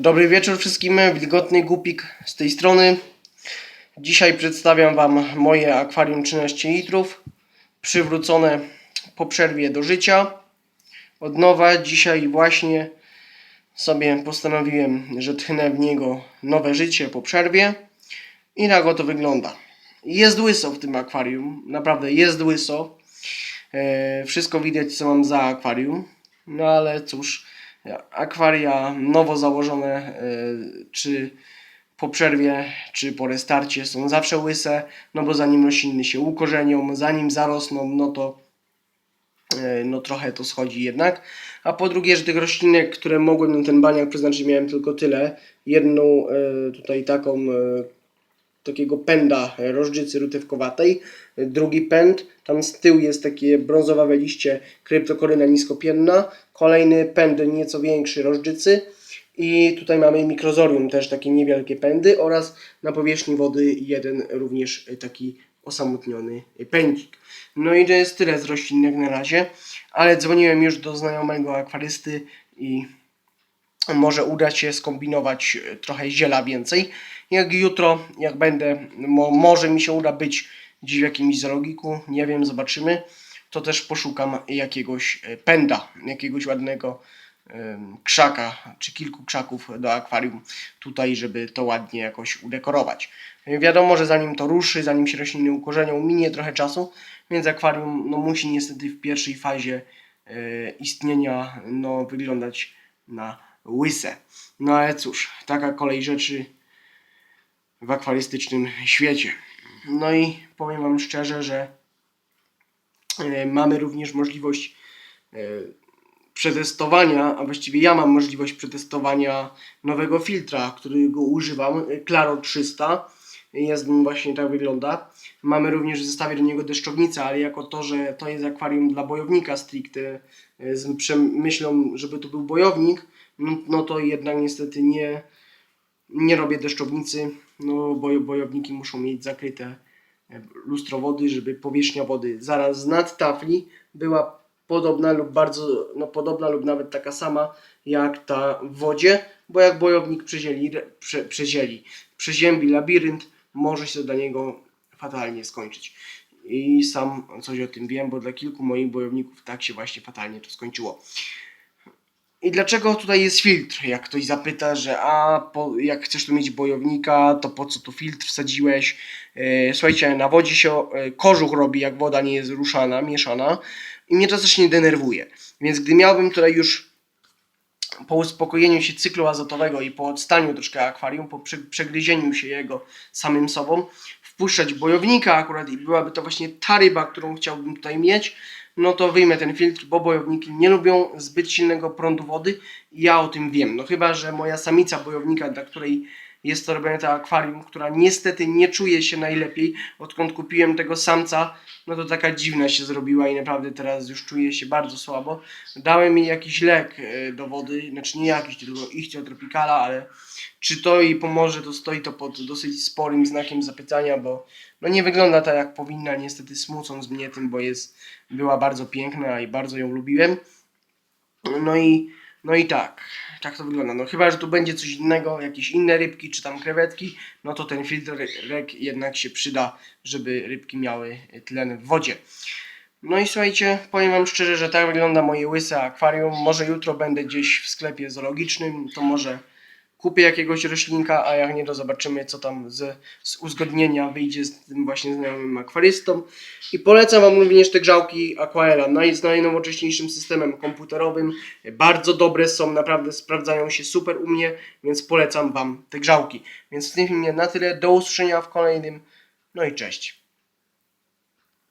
Dobry wieczór wszystkim, wilgotny głupik z tej strony. Dzisiaj przedstawiam Wam moje akwarium 13 litrów, przywrócone po przerwie do życia. Od nowa dzisiaj właśnie sobie postanowiłem, że tchnę w niego nowe życie po przerwie i tak oto wygląda. Jest łyso w tym akwarium, naprawdę jest łyso. E, wszystko widać co mam za akwarium, no ale cóż, akwaria nowo założone, e, czy po przerwie, czy po restarcie są zawsze łyse, no bo zanim rośliny się ukorzenią, zanim zarosną, no to e, no trochę to schodzi jednak. A po drugie, że tych roślinek, które mogłem na ten baniak przeznaczyć, miałem tylko tyle. Jedną e, tutaj taką takiego pęda e, rożdżycy rutewkowatej. E, Drugi pęd, tam z tyłu jest takie brązowawe liście kryptokoryna niskopienna. Kolejny pęd nieco większy rożdżycy. I tutaj mamy mikrozorium, też takie niewielkie pędy oraz na powierzchni wody jeden również taki osamotniony pędzik. No i to jest tyle z roślinek na razie, ale dzwoniłem już do znajomego akwarysty i może uda się skombinować trochę ziela więcej. Jak jutro, jak będę, mo, może mi się uda być gdzieś w jakimś zoologiku, nie wiem, zobaczymy, to też poszukam jakiegoś e, pęda, jakiegoś ładnego krzaka, czy kilku krzaków do akwarium tutaj, żeby to ładnie jakoś udekorować. E, Wiadomo, że zanim to ruszy, zanim się rośliny ukorzenią, minie trochę czasu, więc akwarium no, musi niestety w pierwszej fazie e, istnienia no, wyglądać na łyse. No ale cóż, taka kolej rzeczy w akwarystycznym świecie. No i powiem Wam szczerze, że e, mamy również możliwość e, przetestowania, a właściwie ja mam możliwość przetestowania nowego filtra, którego używam, e, Claro 300. Jest właśnie tak wygląda. Mamy również w zestawie do niego deszczownicę, ale jako to, że to jest akwarium dla bojownika stricte, z przemyślą, żeby to był bojownik, no, no to jednak niestety nie, nie robię deszczownicy, no bo bojowniki muszą mieć zakryte e, lustro wody, żeby powierzchnia wody zaraz nad tafli była podobna lub bardzo, no podobna lub nawet taka sama jak ta w wodzie, bo jak bojownik przezieli, prze, przezieli, przeziębi labirynt, może się dla niego fatalnie skończyć. I sam coś o tym wiem, bo dla kilku moich bojowników tak się właśnie fatalnie to skończyło. I dlaczego tutaj jest filtr? Jak ktoś zapyta, że a po, jak chcesz tu mieć bojownika, to po co tu filtr wsadziłeś? E, słuchajcie, na wodzie się e, kożuch robi, jak woda nie jest ruszana, mieszana i mnie to też nie denerwuje. Więc gdy miałbym tutaj już po uspokojeniu się cyklu azotowego i po odstaniu troszkę akwarium, po prze- przegryzieniu się jego samym sobą, wpuszczać bojownika akurat i byłaby to właśnie ta ryba, którą chciałbym tutaj mieć, no to wyjmę ten filtr, bo bojowniki nie lubią zbyt silnego prądu wody ja o tym wiem. No chyba, że moja samica bojownika, dla której jest to robione to akwarium, która niestety nie czuje się najlepiej, odkąd kupiłem tego samca, no to taka dziwna się zrobiła i naprawdę teraz już czuję się bardzo słabo. Dałem jej jakiś lek e, do wody, znaczy nie jakiś, tylko ichtiotropicala, ale czy to jej pomoże, to stoi to pod dosyć sporym znakiem zapytania, bo no nie wygląda tak jak powinna, niestety smucąc mnie tym, bo jest, była bardzo piękna i bardzo ją lubiłem. No i, no i tak, tak to wygląda. No chyba, że tu będzie coś innego, jakieś inne rybki czy tam krewetki, no to ten filtrek jednak się przyda, żeby rybki miały tlen w wodzie. No i słuchajcie, powiem Wam szczerze, że tak wygląda moje łyse akwarium. Może jutro będę gdzieś w sklepie zoologicznym, to może kupię jakiegoś roślinka, a jak nie, to zobaczymy, co tam z, z uzgodnienia wyjdzie z tym właśnie znajomym akwarystą. I polecam Wam również te grzałki Aquaera naj, z najnowocześniejszym systemem komputerowym. Bardzo dobre są, naprawdę sprawdzają się super u mnie, więc polecam Wam te grzałki. Więc w tym filmie na tyle, do usłyszenia w kolejnym. No i cześć.